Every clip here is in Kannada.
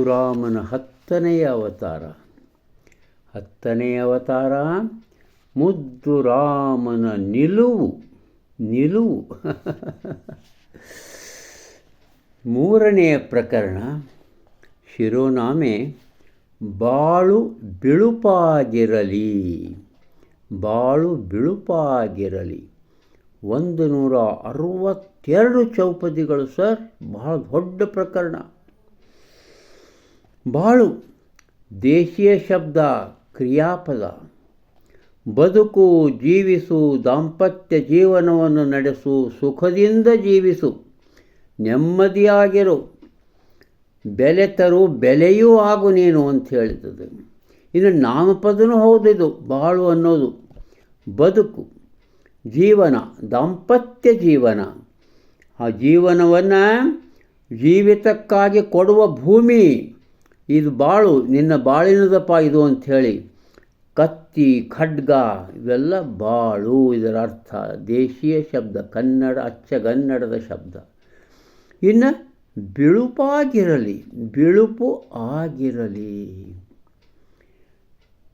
ಮುದ್ದುರಾಮನ ಹತ್ತನೆಯ ಅವತಾರ. ಹತ್ತನೆಯ ಅವತಾರ, ಮುದ್ದುರಾಮನ ನಿಲುವು. ನಿಲುವು. ಮೂರನೆಯ ಪ್ರಕರಣ, ಶಿರೋನಾಮೆ, ಬಾಳು ಬಿಳುಪಾಗಿರಲಿ. ಬಾಳು ಬಿಳುಪಾಗಿರಲಿ. ಒಂದು ನೂರ ಅರುವತ್ತೆರಡು ಚೌಪದಿಗಳು ಸರ್, ಬಹಳ ದೊಡ್ಡ ಪ್ರಕರಣ. ಬಾಳು ದೇಶೀಯ ಶಬ್ದ ಕ್ರಿಯಾಪದ. ಬದುಕು ಜೀವಿಸು, ದಾಂಪತ್ಯ ಜೀವನವನ್ನು ನಡೆಸು, ಸುಖದಿಂದ ಜೀವಿಸು, ನೆಮ್ಮದಿಯಾಗಿರು. ಬೆಲೆ ತರು, ಬೆಲೆಯೂ ಆಗು ನೀನು ಅಂತ ಹೇಳಿದ್ದದು. ಇನ್ನು ನಾಮಪದನೂ ಹೌದಿದು ಬಾಳು ಅನ್ನೋದು. ಬದುಕು, ಜೀವನ, ದಾಂಪತ್ಯ ಜೀವನ. ಆ ಜೀವನವನ್ನು ಜೀವಿತಕ್ಕಾಗಿ ಕೊಡುವ ಭೂಮಿ. ಇದು ಬಾಳು, ನಿನ್ನ ಬಾಳಿನದಪ್ಪ ಇದು ಅಂಥೇಳಿ ಕತ್ತಿ, ಖಡ್ಗ, ಇವೆಲ್ಲ ಬಾಳು ಇದರ ಅರ್ಥ. ದೇಶೀಯ ಶಬ್ದ, ಕನ್ನಡ ಅಚ್ಚಗನ್ನಡದ ಶಬ್ದ. ಇನ್ನು ಬಿಳುಪಾಗಿರಲಿ, ಬಿಳುಪು ಆಗಿರಲಿ.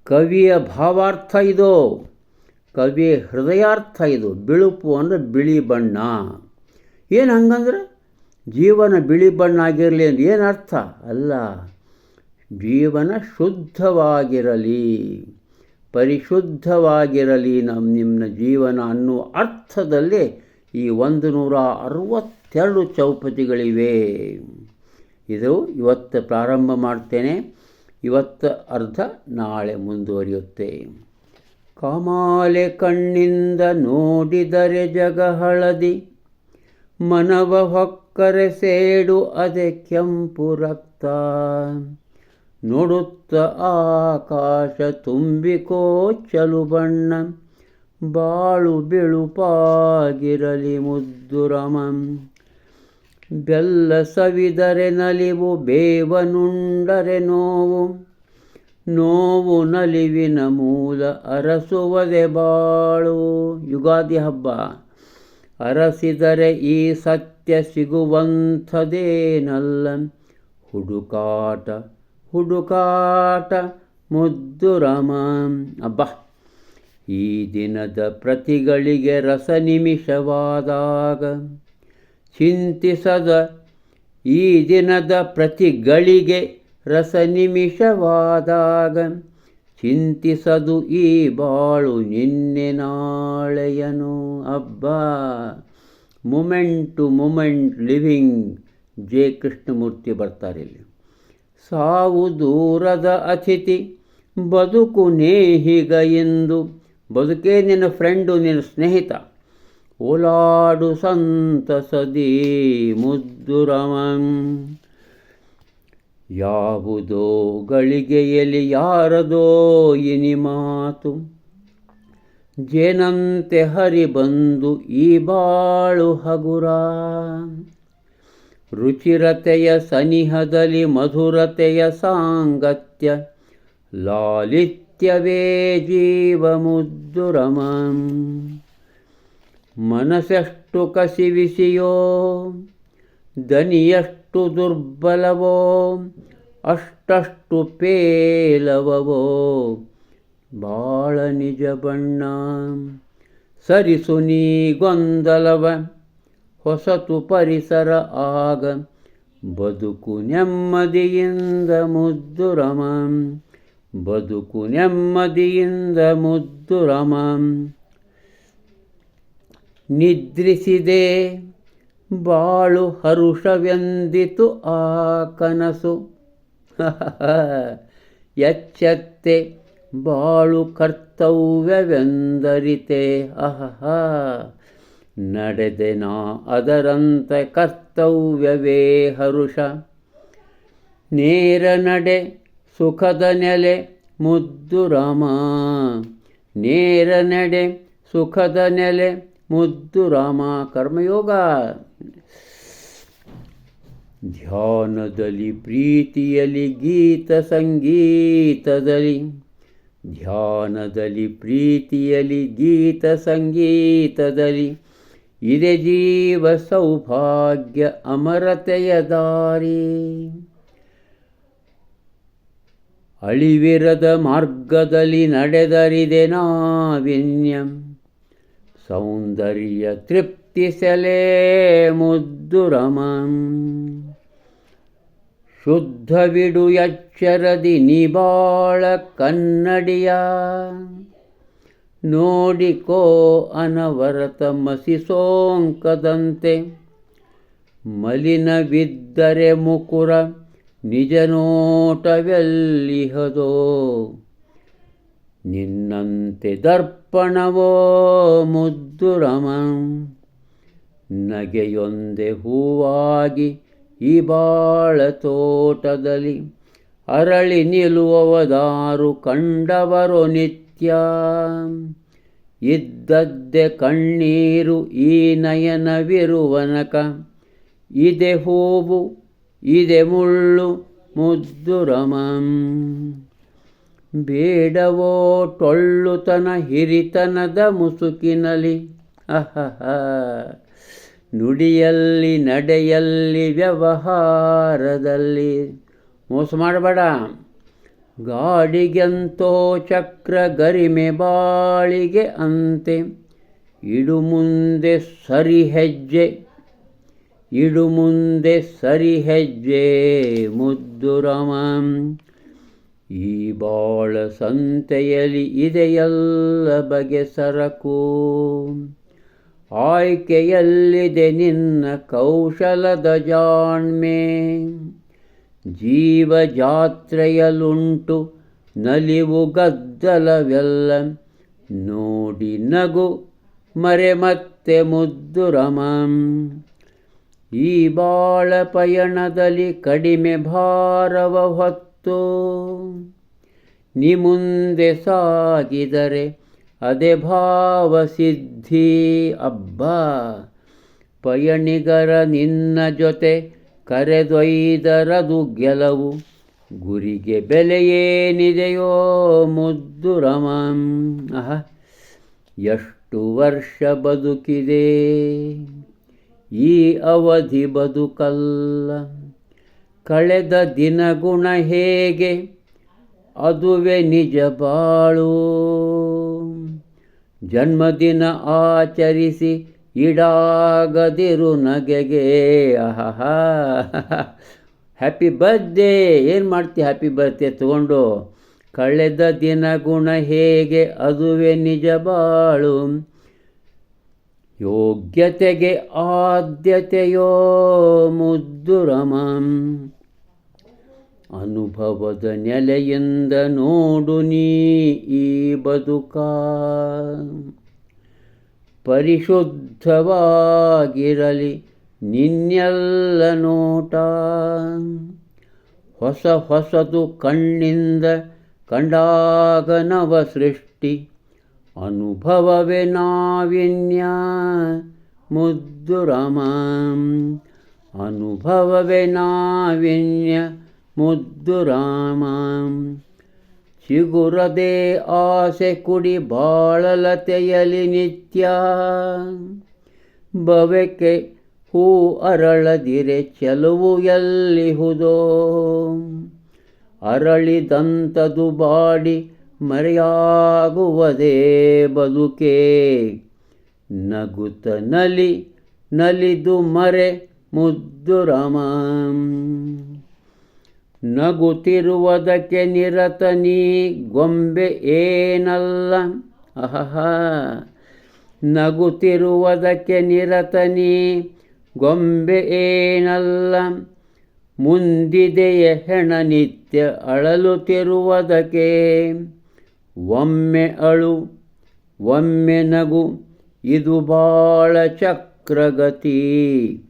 ಕವಿಯ ಭಾವಾರ್ಥ ಇದು, ಕವಿಯ ಹೃದಯಾರ್ಥ ಇದು. ಬಿಳುಪು ಅಂದರೆ ಬಿಳಿ ಬಣ್ಣ. ಏನು ಹಂಗಂದ್ರೆ? ಜೀವನ ಬಿಳಿ ಬಣ್ಣ ಆಗಿರಲಿ ಅಂದ್ರೆ ಏನು ಅರ್ಥ? ಅಲ್ಲ. ಜೀವನ ಶುದ್ಧವಾಗಿರಲಿ. ಪರಿಶುದ್ಧವಾಗಿರಲಿ ನಮ್ಮ ನಿಮ್ಮ ಜೀವನ ಅನ್ನೋ ಅರ್ಥದಲ್ಲಿ ಈ ಒಂದು ನೂರ ಅರವತ್ತೆರಡು ಚೌಪತಿಗಳಿವೆ. ಇದು ಇವತ್ತು ಪ್ರಾರಂಭ ಮಾಡ್ತೇನೆ. ಇವತ್ತು ಅರ್ಧ ನಾಳೆ ಮುಂದುವರಿಯುತ್ತೆ. ಕಾಮಾಲೆ ಕಣ್ಣಿಂದ ನೋಡಿದರೆ ಜಗ ಹಳದಿ, ಮನವ ಹೊಕ್ಕರೆ ಸೇಡು ಅದೇ ಕೆಂಪು ರಕ್ತ. ನೋಡುತ್ತ ಆಕಾಶ ತುಂಬಿಕೋ ಚಲು ಬಣ್ಣ, ಬಾಳು ಬಿಳುಪಾಗಿರಲಿ ಮುದ್ದುರಮಂ ಬೆಲ್ಲ ಸವಿದರೆ ನಲಿವು ಬೇವನುಂಡರೆ ನೋವು. ನೋವು ನಲಿವಿನ ಮೂಲ ಅರಸುವದೆ ಬಾಳು. ಯುಗಾದಿ ಹಬ್ಬ. ಅರಸಿದರೆ ಈ ಸತ್ಯ ಸಿಗುವಂಥದೇನಲ್ಲ. ಹುಡುಕಾಟ ಹುಡುಕಾಟ ಮುದ್ದುರಮ ಅಬ್ಬ. ಈ ದಿನದ ಪ್ರತಿಗಳಿಗೆ ರಸ ನಿಮಿಷವಾದಾಗ ಚಿಂತಿಸದ ಈ ದಿನದ ಪ್ರತಿಗಳಿಗೆ ರಸ ನಿಮಿಷವಾದಾಗ ಚಿಂತಿಸದು ಈ ಬಾಳು ನಿನ್ನೆ ನಾಳೆಯನು. ಅಬ್ಬ. Moment to moment living J Krishnamurthy ಬರ್ತಾರೆ ಇಲ್ಲಿ. ಸಾವು ದೂರದ ಅತಿಥಿ, ಬದುಕು ನೇಹಿಗ ಎಂದು. ಬದುಕೇ ನಿನ್ನ ಫ್ರೆಂಡು ನಿನ್ನ ಸ್ನೇಹಿತ. ಓಲಾಡು ಸಂತಸದಿ ಮುದ್ದುರಮಂ. ಯಾವುದೋ ಗಳಿಗೆಯಲ್ಲಿ ಯಾರದೋ ಇನಿ ಮಾತು. ಜೇನಂತೆ ಹರಿ ಬಂದು ಈ ಬಾಳು ಹಗುರ. रुचिरतय सनिहदलि मधुरतय साङ्गत्य लालित्यवे जीवमुद्दुरमम् मनसष्टु कसि विषयो दुर्बलवो अष्टष्टु पेलवो बाळनिजबण्णां सरिसुनी गोन्दलव ಹೊಸತು ಪರಿಸರ ಆಗ ಬದುಕು ನೆಮ್ಮದಿಯಿಂದ ಮುದ್ದುರಮಂ ಬದುಕು ನೆಮ್ಮದಿಯಿಂದ ಮುದ್ದುರಮಂ ನಿದ್ರಿಸಿದೆ ಬಾಳು ಹರುಷವೆಂದಿತು ಆ ಕನಸು. ಎಚ್ಚತ್ತೆ ಬಾಳು ಕರ್ತವ್ಯವೆಂದರಿತೆ. ಅಹಹ ನಡೆದೆ ನಾ ಅದರಂತೆ ಕರ್ತವ್ಯವೇ ಹರುಷ. ನೇರ ನಡೆ ಸುಖದ ನೆಲೆ ಮುದ್ದು ರಾಮ. ನೇರ ನಡೆ ಸುಖದ ನೆಲೆ ಮುದ್ದು ರಾಮ. ಕರ್ಮಯೋಗ. ಧ್ಯಾನದಲ್ಲಿ ಪ್ರೀತಿಯಲ್ಲಿ ಗೀತ ಸಂಗೀತದಲ್ಲಿ. ಧ್ಯಾನದಲ್ಲಿ ಪ್ರೀತಿಯಲ್ಲಿ ಗೀತ ಸಂಗೀತದಲ್ಲಿ. ಇದೆ ಜೀವ ಸೌಭಾಗ್ಯ ಅಮರತೆಯ ದಾರಿ. ಅಳಿವಿರದ ಮಾರ್ಗದಲ್ಲಿ ನಡೆದರಿದೆ ನಾವಿನ್ಯಂ. ಸೌಂದರ್ಯ ತೃಪ್ತಿಸಲೇ ಮುದ್ದುರಮಂ ಶುದ್ಧವಿಡು ಎಚ್ಚರದಿ ನಿಬಾಳ ಕನ್ನಡಿಯ. ನೋಡಿಕೋ ಅನವರತ ಮಸಿಸೋಂಕದಂತೆ ಮಲಿನವಿದ್ದರೆ ಮುಕುರ ನಿಜ ನೋಟವೆಲ್ಲಿಹದೋ ನಿನ್ನಂತೆ ದರ್ಪಣವೋ ಮುದ್ದು ರಮಂ ನಗೆಯೊಂದೆ ಹೂವಾಗಿ ಈ ಬಾಳ ತೋಟದಲ್ಲಿ ಅರಳಿ ನಿಲ್ಲುವವದಾರು ಕಂಡವರು ನಿತ್ಯ ಇದ್ದದ್ದೆ ಕಣ್ಣೀರು ಈ ನಯನವಿರುವನಕ. ಇದೆ ಹೂವು, ಇದೆ ಮುಳ್ಳು, ಮುದ್ದು ರಮಂ. ಬೇಡವೋ ಟೊಳ್ಳುತನ ಹಿರಿತನದ ಮುಸುಕಿನಲಿ. ಅಹಹ. ನುಡಿಯಲ್ಲಿ ನಡೆಯಲ್ಲಿ ವ್ಯವಹಾರದಲ್ಲಿ. ಮೋಸ ಮಾಡಬೇಡ. ಗಾಡಿಗೆಂತೋ ಚಕ್ರ ಗರಿಮೆ ಬಾಳಿಗೆ ಅಂತೆ. ಇಡು ಮುಂದೆ ಸರಿ ಹೆಜ್ಜೆ ಇಡು ಮುಂದೆ ಸರಿ ಹೆಜ್ಜೆ ಮುದ್ದು ರಮಂ. ಈ ಬಾಳ ಸಂತೆಯಲ್ಲಿ ಇದೆಯಲ್ಲ ಬಗೆ ಸರಕು. ಆಯ್ಕೆಯಲ್ಲಿದೆ ನಿನ್ನ ಕೌಶಲದ ಜಾಣ್ಮೆ. ಜೀವ ಜಾತ್ರೆಯಲುಂಟು ನಲಿವು ಗದ್ದಲವೆಲ್ಲ ನೋಡಿ ನಗು ಮರೆ ಮತ್ತೆ ಮುದ್ದು ರಮಂ. ಈ ಬಾಳ ಪಯಣದಲ್ಲಿ ಕಡಿಮೆ ಭಾರವ ಹೊತ್ತು. ನಿ ಮುಂದೆ ಸಾಗಿದರೆ ಅದೇ ಭಾವ ಸಿದ್ಧಿ. ಅಬ್ಬ, ಪಯಣಿಗರ ನಿನ್ನ ಜೊತೆ ಕರೆದೊಯ್ದರದು ಗೆಲವು. ಗುರಿಗೆ ಬೆಲೆಯೇನಿದೆಯೋ ಮುದ್ದು ರಮಂ. ಅಹ, ಎಷ್ಟು ವರ್ಷ ಬದುಕಿದೆ. ಈ ಅವಧಿ ಬದುಕಲ್ಲ. ಕಳೆದ ದಿನಗುಣ ಹೇಗೆ? ಅದುವೆ ನಿಜ ಬಾಳು. ಜನ್ಮದಿನ ಆಚರಿಸಿ ಇಡಾಗದಿರು ನಗೆಗೆ. ಅಹಹ. ಹ್ಯಾಪಿ ಬರ್ತ್ಡೇ ಏನು ಮಾಡ್ತಿ ಹ್ಯಾಪಿ ಬರ್ತ್ಡೇ ತಗೊಂಡು? ಕಳೆದ ದಿನ ಗುಣ ಹೇಗೆ ಅದುವೆ ನಿಜ ಬಾಳು. ಯೋಗ್ಯತೆಗೆ ಆದ್ಯತೆಯೋ ಮುದ್ದು ರಮಂ. ಅನುಭವದ ನೆಲೆಯಿಂದ ನೋಡು ನೀ ಈ ಬದುಕ. ಪರಿಶುದ್ಧವಾಗಿರಲಿ ನಿನ್ನೆಲ್ಲ ನೋಟ. ಹೊಸ ಹೊಸದು ಕಣ್ಣಿಂದ ಕಂಡಾಗ ನವ ಸೃಷ್ಟಿ. ಅನುಭವವೇ ನಾವಿನ್ಯ ಮುದ್ದು ರಾಮ. ಅನುಭವವೇ ನಾವಿನ್ಯ ಮುದ್ದು ರಾಮಂ. ಚಿಗುರದೆ ಆಸೆ ಕುಡಿ ಬಾಳಲತೆಯಲಿ ನಿತ್ಯ. ಬವೆಕೆ ಹೂ ಅರಳದಿರೆ ಚೆಲುವು ಎಲ್ಲಿಹುದೋ. ಅರಳಿದಂತದು ಬಾಡಿ ಮರೆಯಾಗುವುದೇ ಬದುಕೆ. ನಗುತ ನಲಿ ನಲಿದು ಮರೆ ಮುದ್ದು ರಾಮಂ. ನಗುತ್ತಿರುವುದಕ್ಕೆ ನಿರತನಿ ಗೊಂಬೆ ಏನಲ್ಲ. ಅಹಹ. ನಗುತ್ತಿರುವುದಕ್ಕೆ ನಿರತನಿ ಗೊಂಬೆ ಏನಲ್ಲ. ಮುಂದಿದೆಯ ಹೆಣ ನಿತ್ಯ ಅಳಲುತ್ತಿರುವುದಕ್ಕೆ. ಒಮ್ಮೆ ಅಳು, ಒಮ್ಮೆ ನಗು, ಇದು ಬಾಳ ಚಕ್ರಗತಿ.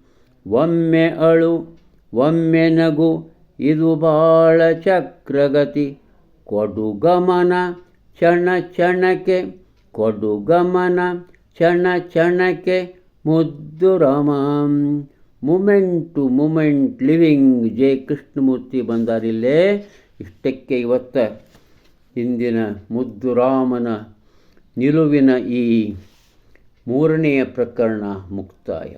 ಒಮ್ಮೆ ಅಳು, ಒಮ್ಮೆ ನಗು ಇದು ಬಾಳ ಚಕ್ರಗತಿ. ಕೊಡುಗಮನ ಚಣ ಚಣಕೆ ಕೊಡು ಗಮನ ಚಣ ಚಣಕೆ ಮುದ್ದು ರಾಮಂ. Moment moment living J Krishnamurthy ಬಂದಾರಿಲ್ಲೇ ಇಷ್ಟಕ್ಕೆ ಇವತ್ತ ಇಂದಿನ ಮುದ್ದು ರಾಮನ ನಿಲುವಿನ ಈ ಮೂರನೆಯ ಪ್ರಕರಣ ಮುಕ್ತಾಯ.